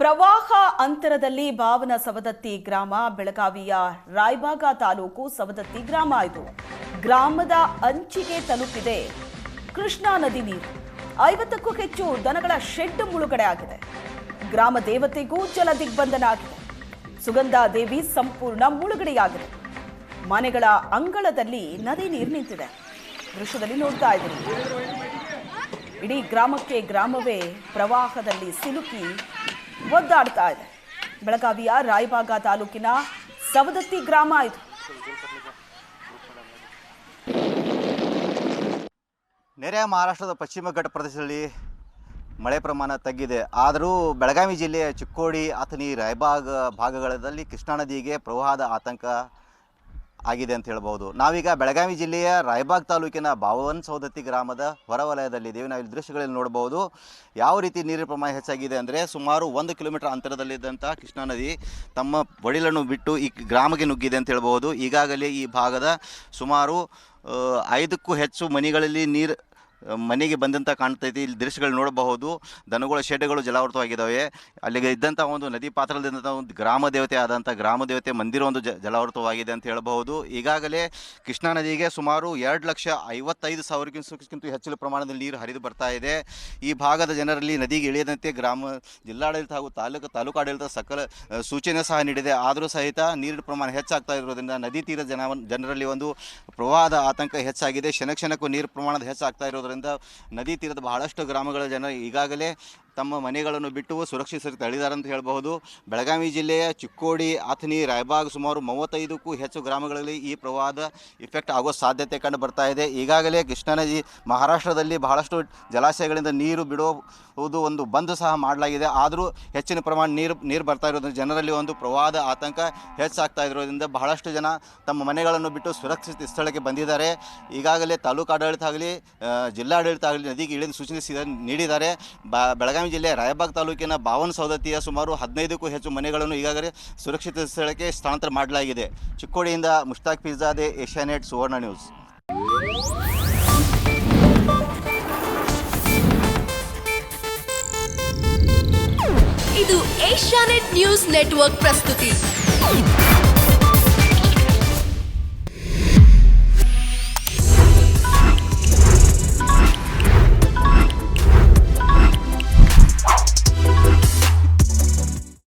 ಪ್ರವಾಹ ಅಂತರದಲ್ಲಿ ಭಾವನ ಸವದತ್ತಿ ಗ್ರಾಮ, ಬೆಳಗಾವಿಯ ರಾಯಬಾಗ ತಾಲೂಕು ಸವದತ್ತಿ ಗ್ರಾಮ ಇದು. ಗ್ರಾಮದ ಅಂಚಿಗೆ ತಲುಪಿದೆ ಕೃಷ್ಣಾ ನದಿ ನೀರು. ಐವತ್ತಕ್ಕೂ ಹೆಚ್ಚು ದನಗಳ ಶೆಡ್ ಮುಳುಗಡೆ ಆಗಿದೆ. ಗ್ರಾಮ ದೇವತೆಗೂ ಜಲ ದಿಗ್ಬಂಧನ ಆಗಿದೆ. ಸುಗಂಧ ದೇವಿ ಸಂಪೂರ್ಣ ಮುಳುಗಡೆಯಾಗಿದೆ. ಮನೆಗಳ ಅಂಗಳದಲ್ಲಿ ನದಿ ನೀರು ನಿಂತಿದೆ. ದೃಶ್ಯದಲ್ಲಿ ನೋಡ್ತಾ ಇದ್ದೀರಿ. ಇಡೀ ಗ್ರಾಮಕ್ಕೆ ಗ್ರಾಮವೇ ಪ್ರವಾಹದಲ್ಲಿ ಸಿಲುಕಿ ಒದ್ದಾಡ್ತಾ ಇದೆ. ಬೆಳಗಾವಿಯ ರಾಯಬಾಗ ತಾಲೂಕಿನ ಸವದತ್ತಿ ಗ್ರಾಮ ಇದು. ನೆರೆಯ ಮಹಾರಾಷ್ಟ್ರದ ಪಶ್ಚಿಮ ಘಟ್ಟ ಪ್ರದೇಶದಲ್ಲಿ ಮಳೆ ಪ್ರಮಾಣ ತಗ್ಗಿದೆ. ಆದರೂ ಬೆಳಗಾವಿ ಜಿಲ್ಲೆಯ ಚಿಕ್ಕೋಡಿ, ಅಥಣಿ, ರಾಯಬಾಗ ಭಾಗಗಳಲ್ಲಿ ಕೃಷ್ಣಾ ನದಿಗೆ ಪ್ರವಾಹದ ಆತಂಕ ಆಗಿದೆ ಅಂತ ಹೇಳ್ಬೋದು ನಾವೀಗ ಬೆಳಗಾವಿ ಜಿಲ್ಲೆಯ ರಾಯಬಾಗ್ ತಾಲೂಕಿನ ಬಾವನ್ ಸೌದತ್ತಿ ಗ್ರಾಮದ ಹೊರವಲಯದಲ್ಲಿದ್ದೀವಿ ನಾವು ಇಲ್ಲಿ ದೃಶ್ಯಗಳಲ್ಲಿ ನೋಡಬಹುದು ಯಾವ ರೀತಿ ನೀರಿನ ಪ್ರಮಾಣ ಹೆಚ್ಚಾಗಿದೆ ಅಂದರೆ ಸುಮಾರು ಒಂದು ಕಿಲೋಮೀಟರ್ ಅಂತರದಲ್ಲಿದ್ದಂಥ ಕೃಷ್ಣಾ ನದಿ ತಮ್ಮ ಬಡಿಲನ್ನು ಬಿಟ್ಟು ಈ ಗ್ರಾಮಕ್ಕೆ ನುಗ್ಗಿದೆ ಅಂತ ಹೇಳ್ಬೋದು ಈಗಾಗಲೇ ಈ ಭಾಗದ ಸುಮಾರು ಐದಕ್ಕೂ ಹೆಚ್ಚು ಮನೆಗಳಲ್ಲಿ ನೀರು ಮನೆಗೆ ಬಂದಂತ ಕಾಣ್ತೈತಿ ಇಲ್ಲಿ ದೃಶ್ಯಗಳು ನೋಡಬಹುದು. ದನಗಳ ಶೆಡ್ಗಳು ಜಲಾವೃತವಾಗಿದ್ದಾವೆ. ಅಲ್ಲಿಗೆ ಇದ್ದಂಥ ಒಂದು ನದಿ ಪಾತ್ರದಿಂದ ಒಂದು ಗ್ರಾಮ ದೇವತೆ ಆದಂಥ ಗ್ರಾಮ ದೇವತೆ ಮಂದಿರ ಒಂದು ಜಲಾವೃತವಾಗಿದೆ ಅಂತ ಹೇಳಬಹುದು. ಈಗಾಗಲೇ ಕೃಷ್ಣಾ ನದಿಗೆ ಸುಮಾರು ಎರಡು ಲಕ್ಷ ಐವತ್ತೈದು ಸಾವಿರಕ್ಕಿಂತ ಹೆಚ್ಚಿನ ಪ್ರಮಾಣದಲ್ಲಿ ನೀರು ಹರಿದು ಬರ್ತಾ ಇದೆ. ಈ ಭಾಗದ ಜನರಲ್ಲಿ ನದಿಗೆ ಇಳಿಯದಂತೆ ಗ್ರಾಮ ಜಿಲ್ಲಾಡಳಿತ ಹಾಗೂ ತಾಲೂಕು ತಾಲೂಕು ಆಡಳಿತ ಸಕಲ ಸೂಚನೆ ಸಹ ನೀಡಿದೆ. ಆದರೂ ಸಹಿತ ನೀರಿನ ಪ್ರಮಾಣ ಹೆಚ್ಚಾಗ್ತಾ ಇರೋದ್ರಿಂದ ನದಿ ತೀರ ಜನ, ಜನರಲ್ಲಿ ಒಂದು ಪ್ರವಾಹದ ಆತಂಕ ಹೆಚ್ಚಾಗಿದೆ. ಕ್ಷಣ ಕ್ಷಣಕ್ಕೂ ನೀರು ಪ್ರಮಾಣದ ಹೆಚ್ಚಾಗ್ತಾ ಇರೋದ್ರಿಂದ ನದಿ ತೀರದ ಬಹಳಷ್ಟು ಗ್ರಾಮಗಳ ಜನ ಈಗಾಗಲೇ ತಮ್ಮ ಮನೆಗಳನ್ನು ಬಿಟ್ಟು ಸುರಕ್ಷಿತ ತಳಿದಾರೆ ಅಂತ ಹೇಳಬಹುದು. ಬೆಳಗಾವಿ ಜಿಲ್ಲೆಯ ಚಿಕ್ಕೋಡಿ, ಅಥಣಿ, ರಾಯಬಾಗ್ ಸುಮಾರು ಮೂವತ್ತೈದಕ್ಕೂ ಹೆಚ್ಚು ಗ್ರಾಮಗಳಲ್ಲಿ ಈ ಪ್ರವಾಹದ ಇಫೆಕ್ಟ್ ಆಗೋ ಸಾಧ್ಯತೆ ಕಂಡು ಬರ್ತಾ ಇದೆ. ಈಗಾಗಲೇ ಕೃಷ್ಣಾ ನದಿ ಮಹಾರಾಷ್ಟ್ರದಲ್ಲಿ ಬಹಳಷ್ಟು ಜಲಾಶಯಗಳಿಂದ ನೀರು ಬಿಡುವುದು ಒಂದು ಬಂದ್ ಸಹ ಮಾಡಲಾಗಿದೆ. ಆದರೂ ಹೆಚ್ಚಿನ ಪ್ರಮಾಣ ನೀರು ನೀರು ಬರ್ತಾ ಇರೋದ್ರಿಂದ ಜನರಲ್ಲಿ ಒಂದು ಪ್ರವಾಹದ ಆತಂಕ ಹೆಚ್ಚಾಗ್ತಾ ಇರೋದ್ರಿಂದ ಬಹಳಷ್ಟು ಜನ ತಮ್ಮ ಮನೆಗಳನ್ನು ಬಿಟ್ಟು ಸುರಕ್ಷಿತ ಸ್ಥಳಕ್ಕೆ ಬಂದಿದ್ದಾರೆ. ಈಗಾಗಲೇ ತಾಲೂಕು ಆಡಳಿತ ಆಗಲಿ ಜಿಲ್ಲಾಡಳಿತ ಆಗಲಿ, ನದಿಗೆ ಇಳಿದು ಸೂಚನೆ ನೀಡಿದ್ದಾರೆ. ಬೆಳಗಾವಿ ಜಿಲ್ಲೆಯ ರಾಯಬಾಗ್ ತಾಲೂಕಿನ ಬಾವನ ಸೌದತ್ತಿಯ ಸುಮಾರು ಹದಿನೈದಕ್ಕೂ ಹೆಚ್ಚು ಮನೆಗಳನ್ನು ಈಗಾಗಲೇ ಸುರಕ್ಷಿತ ಸ್ಥಳಕ್ಕೆ ಸ್ಥಳಾಂತರ ಮಾಡಲಾಗಿದೆ. ಚಿಕ್ಕೋಡಿಯಿಂದ ಮುಷ್ತಾಕ್ ಪಿಜ್ಜಾದೆ, ಏಷ್ಯಾನೆಟ್, ಸುವರ್ಣ ನ್ಯೂಸ್. ಇದು ಏಷ್ಯಾನೆಟ್ ನ್ಯೂಸ್ ನೆಟ್ವರ್ಕ್ ಪ್ರಸ್ತುತಿ.